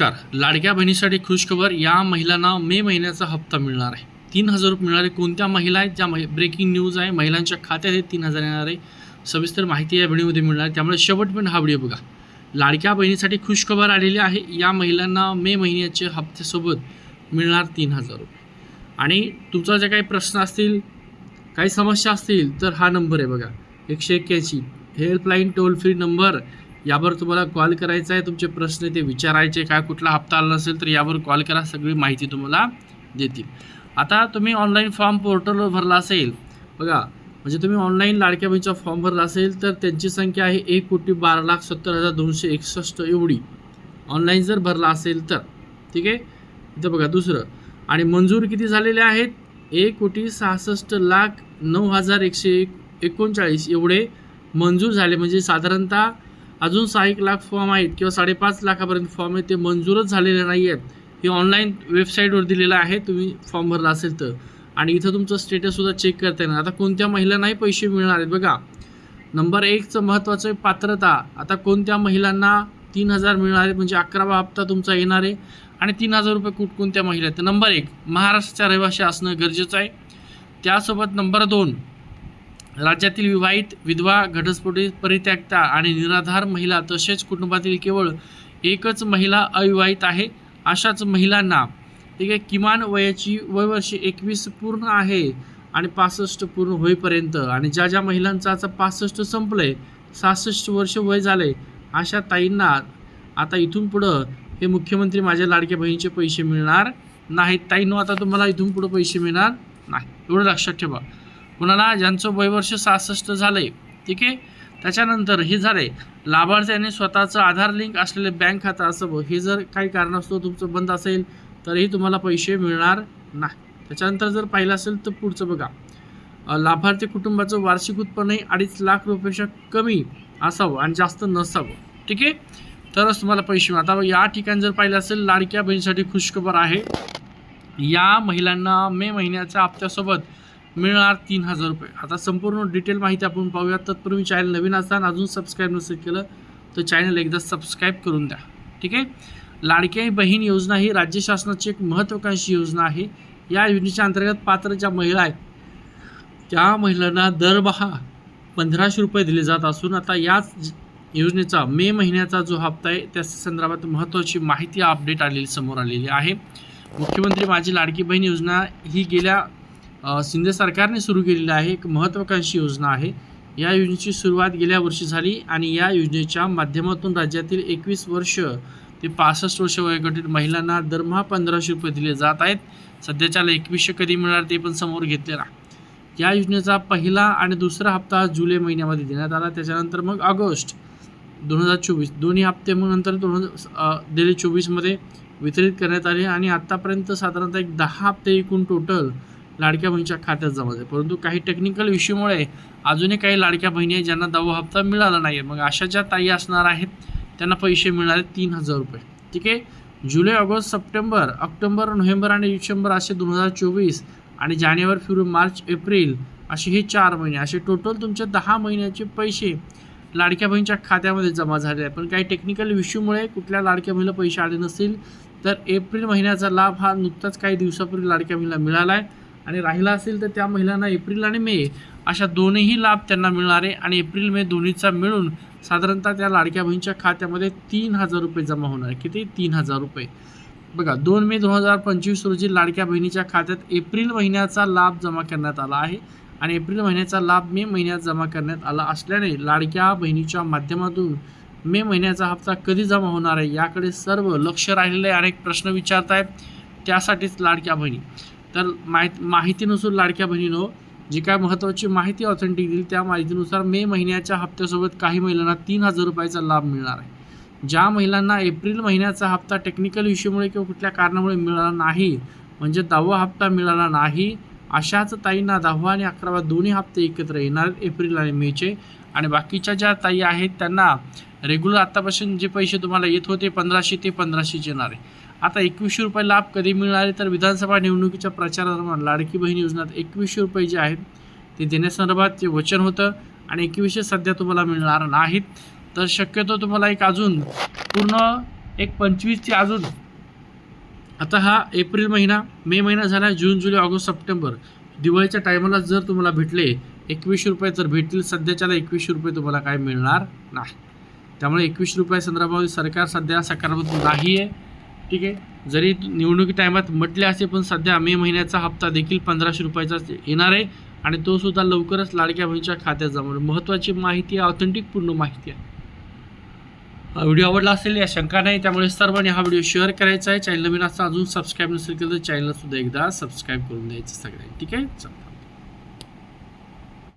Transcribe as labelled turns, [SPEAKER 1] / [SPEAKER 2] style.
[SPEAKER 1] नमस्कार. लाडक्या बहिणीसाठी खुशखबर या महिलांना मे महिन्याचा हप्ता मिळणार आहे. तीन हजार रुपये मिळणारे कोणत्या महिला आहेत? ज्या महि ब्रेकिंग न्यूज आहे महिलांच्या खात्यात हे तीन हजार येणार आहे. सविस्तर माहिती या व्हिडिओमध्ये मिळणार. आहे त्यामुळे शेवटपर्यंत हा व्हिडिओ बघा. लाडक्या बहिणीसाठी खुशखबर आलेली आहे. या महिलांना मे महिन्याच्या हप्त्यासोबत मिळणार तीन हजार रुपये. आणि तुमचा जे काही प्रश्न असतील काही समस्या असतील तर हा नंबर आहे बघा. एकशे एक्क्याऐंशी. हेल्पलाईन टोल फ्री नंबर यावर तुम्हाला कॉल करायचा आहे. तुमचे प्रश्न ते विचारायचे काय कुठला हप्ता आला नसेल तर यावर कॉल करा. सगळी माहिती तुम्हाला देतील. आता तुम्ही ऑनलाईन फॉर्म पोर्टलवर भरला असेल बघा म्हणजे तुम्ही ऑनलाईन लाडक्या बहिणीचा फॉर्म भरला असेल तर त्यांची संख्या आहे एक कोटी बारा लाख सत्तर हजार दोनशे एकसष्ट एवढी. ऑनलाईन जर भरला असेल तर ठीक आहे? इथं बघा दुसरं. आणि मंजूर किती झालेले आहेत? एक कोटी सहासष्ट लाख नऊ हजार एकशे एक एकोणचाळीस एवढे मंजूर झाले. म्हणजे साधारणतः अजून सहा एक लाख फॉर्म आहेत किंवा साडेपाच लाखापर्यंत फॉर्म आहेत ते मंजूरच झालेले नाही आहेत हे ऑनलाईन वेबसाईटवर दिलेलं आहे तुम्ही फॉर्म भरला असेल तर. आणि इथं तुमचं स्टेटससुद्धा चेक करता येणार. आता कोणत्या महिलांनाही पैसे मिळणार आहेत बघा. नंबर एकचं महत्त्वाचं आहे पात्रता. आता कोणत्या महिलांना तीन हजार मिळणार आहेत? म्हणजे अकरावा हप्ता तुमचा येणार आहे. आणि तीन हजार रुपये कुठकोणत्या महिला आहेत? नंबर एक महाराष्ट्राच्या रहिवाशी असणं गरजेचं आहे. त्यासोबत नंबर दोन राज्यातील विवाहित विधवा घटस्फोटी परित्यक्ता आणि निराधार महिला तसेच कुटुंबातील केवळ एकच महिला अविवाहित आहे अशाच महिलांना ठीक आहे किमान वयाची वयवर्षे एकवीस पूर्ण आहे आणि पासष्ट पूर्ण होईपर्यंत आणि ज्या ज्या महिलांचं आता पासष्ट संपलं आहे सहासष्ट वर्ष वय झाले अशा ताईंना आता इथून पुढं हे मुख्यमंत्री माझ्या लाडक्या बहिणीचे पैसे मिळणार नाहीत. ताईंनो आता तुम्हाला इथून पुढं पैसे मिळणार नाही एवढं लक्षात ठेवा. कुणाला ज्यांचं वयवर्ष सहासष्ट झालं आहे ठीक आहे? त्याच्यानंतर हे झालं. आहे लाभार्थ्याने स्वतःचं आधार लिंक असलेले बँक खातं असावं हे जर काही कारणास्तव तुमचं बंद असेल तरीही तुम्हाला पैसे मिळणार नाही. त्याच्यानंतर जर पाहिलं असेल तर पुढचं बघा. लाभार्थी कुटुंबाचं वार्षिक उत्पन्नही अडीच लाख रुपयापेक्षा कमी असावं आणि जास्त नसावं ठीक आहे? तरच तुम्हाला पैसे मिळतात आता या ठिकाणी जर पाहिलं असेल लाडक्या बहिणीसाठी खुशखबर आहे. या महिलांना मे महिन्याच्या हप्त्यासोबत मिळणार तीन हजार रुपये. आता संपूर्ण डिटेल माहिती आपण पाहूया तत्पूर्वी चॅनल नवीन असताना अजून सबस्क्राईब नसेल केलं तर चॅनल एकदा सबस्क्राईब करून द्या. ठीक आहे? लाडकी बहीण योजना ही राज्य शासनाची एक महत्त्वाकांक्षी योजना आहे. या योजनेच्या अंतर्गत पात्र ज्या महिला आहेत त्या महिलांना दरमहा पंधराशे रुपये दिले जात असून आता याच योजनेचा मे महिन्याचा जो हप्ता आहे त्या संदर्भात महत्त्वाची माहिती अपडेट आलेली समोर आलेली आहे. मुख्यमंत्री माझी लाडकी बहीण योजना ही गेल्या शिंदे सरकारने सुरू केलेली आहे एक महत्त्वाकांक्षी योजना आहे. या योजनेची सुरुवात गेल्या वर्षी झाली आणि या योजनेच्या माध्यमातून राज्यातील एकवीस वर्ष ते पासष्ट वर्ष वयोगटीत महिलांना दरमहा पंधराशे रुपये दिले जात आहेत. सध्याच्याला एकवीसशे कधी मिळणार ते पण समोर घेतलेला या योजनेचा पहिला आणि दुसरा हप्ता जुलै महिन्यामध्ये देण्यात आला. त्याच्यानंतर मग ऑगस्ट दोन हजार चोवीस दोन्ही हप्ते मग नंतर दोन हजार दिले चोवीसमध्ये वितरित करण्यात आले. आणि आत्तापर्यंत साधारणतः एक दहा हप्ते एकूण टोटल लाडक्या बहिणीच्या खात्यात जमा झाले. परंतु काही टेक्निकल इश्यूमुळे अजूनही काही लाडक्या बहिणी आहेत ज्यांना दहावा हप्ता मिळाला नाही आहे मग अशा ज्या ताई असणार आहेत त्यांना पैसे मिळणार आहेत तीन हजार रुपये. ठीक आहे? जुलै ऑगस्ट सप्टेंबर ऑक्टोबर नोव्हेंबर आणि डिसेंबर असे दोन हजार चोवीस आणि जानेवारी फेब्रुवारी मार्च एप्रिल असे हे चार महिने. असे टोटल तुमचे दहा महिन्याचे पैसे लाडक्या बहिणीच्या खात्यामध्ये जमा झाले आहे पण काही टेक्निकल इश्यूमुळे कुठल्या लाडक्या बहिणीला पैसे आले नसतील तर एप्रिल महिन्याचा लाभ हा नुकताच काही दिवसापूर्वी लाडक्या बहिणीला मिळाला आहे. आणि राहिला असेल तर त्या महिलांना एप्रिल आणि मे अशा दोन्हीही लाभ त्यांना मिळणार आहे आणि एप्रिल मे दोन्हीचा मिळून साधारणतः त्या लाडक्या बहिणीच्या खात्यामध्ये तीन हजार रुपये जमा होणार आहे. किती? तीन हजार रुपये. बघा दोन मे दोन हजार पंचवीस रोजी लाडक्या बहिणीच्या खात्यात एप्रिल महिन्याचा लाभ जमा करण्यात आला आहे आणि एप्रिल महिन्याचा लाभ मे महिन्यात जमा करण्यात आला असल्याने लाडक्या बहिणीच्या माध्यमातून मे महिन्याचा हप्ता कधी जमा होणार आहे याकडे सर्व लक्ष राहिलेले अनेक प्रश्न विचारत आहेत त्यासाठीच लाडक्या बहिणी. तर माहिती माहितीनुसार लाडक्या बहिणीनो जी काय महत्त्वाची माहिती ऑथेंटिक दिली त्या माहितीनुसार मे महिन्याच्या हप्त्यासोबत काही महिलांना तीन हजार रुपयाचा लाभ मिळणार आहे. ज्या महिलांना एप्रिल महिन्याचा हप्ता टेक्निकल इश्यूमुळे किंवा कुठल्या कारणामुळे मिळाला नाही म्हणजे दहावा हप्ता मिळाला नाही अशाच ताईंना दहावा आणि अकरावा दोन्ही हप्ते एकत्र येणार एप्रिल आणि मेचे आणि बाकीच्या ज्या ताई आहेत त्यांना रेग्युलर आत्तापासून जे पैसे तुम्हाला येत होते पंधराशे ते पंधराशेच येणार आहे. आता एकवीसशे रुपये लाभ कधी मिळणार आहे तर विधानसभा निवडणुकीच्या प्रचारादरम्यान लाडकी बहीण योजनात एकवीसशे रुपये जे आहेत ते देण्यासंदर्भात जे वचन होतं आणि एकवीसशे सध्या तुम्हाला मिळणार नाहीत. तर शक्यतो तुम्हाला एक अजून पूर्ण एक पंचवीस ते अजून. आता हा एप्रिल महिना मे महिना झाला जून जुलै ऑगस्ट सप्टेंबर. दिवाळीच्या टायमाला जर तुम्हाला भेटले एकवीसशे रुपये तर भेटतील. सध्याच्याला एकवीसशे रुपये तुम्हाला काय मिळणार नाही. त्यामुळे एकवीस रुपये संदर्भामध्ये सरकार सध्या सकारात्मक नाही आहे ठीक आहे. जरी निवडणुकी टायमात म्हटले असे पण सध्या मे महिन्याचा हप्ता देखील पंधराशे रुपयाचा येणार आहे आणि तो सुद्धा लवकरच लाडक्या बहिणीच्या खात्यात जमा महत्त्वाची माहिती आहे ऑथेंटिक पूर्ण माहिती आहे. हा व्हिडिओ आवडला असेल या शंका नाही त्यामुळे सर्वांनी हा व्हिडिओ शेअर करायचा आहे. चॅनल नवीन असता अजून सबस्क्राईब नसेल केलं तर चॅनलला सुद्धा एकदा सबस्क्राईब करून द्यायचं सगळ्यांनी. ठीक आहे? चला.